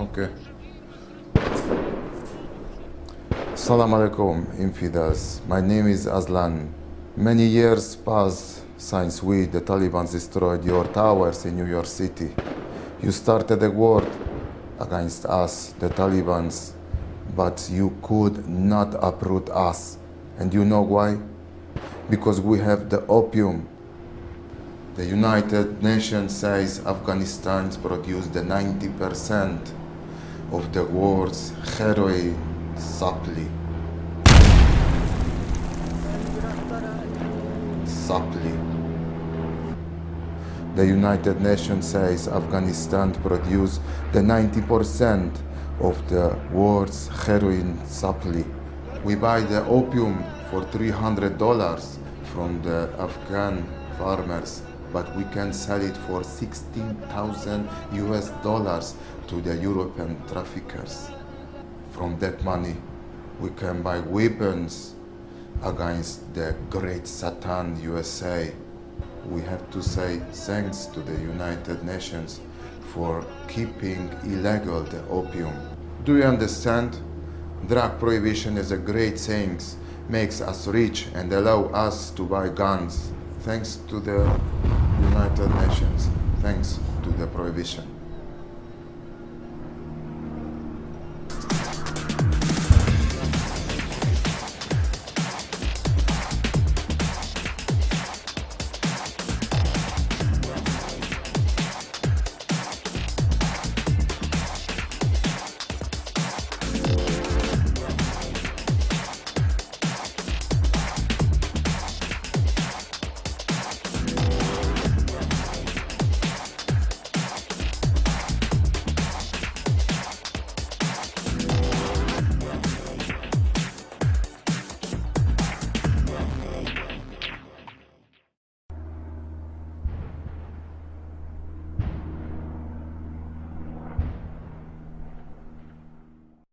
Okay. Salam alaikum, infidels. My name is Aslan. Many years passed since we, the Taliban, destroyed your towers in New York City. You started a war against us, the Talibans, but you could not uproot us. And you know why? Because we have the opium. The United Nations says Afghanistan produced the 90% of the world's heroin supply. Supply. The United Nations says Afghanistan produced the 90% of the world's heroin supply. We buy the opium for $300 from the Afghan farmers, but we can sell it for 16,000 US dollars to the European traffickers. From that money, we can buy weapons against the great Satan USA. We have to say thanks to the United Nations for keeping illegal the opium. Do you understand? Drug prohibition is a great thing, makes us rich and allow us to buy guns. Thanks to the United Nations. Thanks to the prohibition.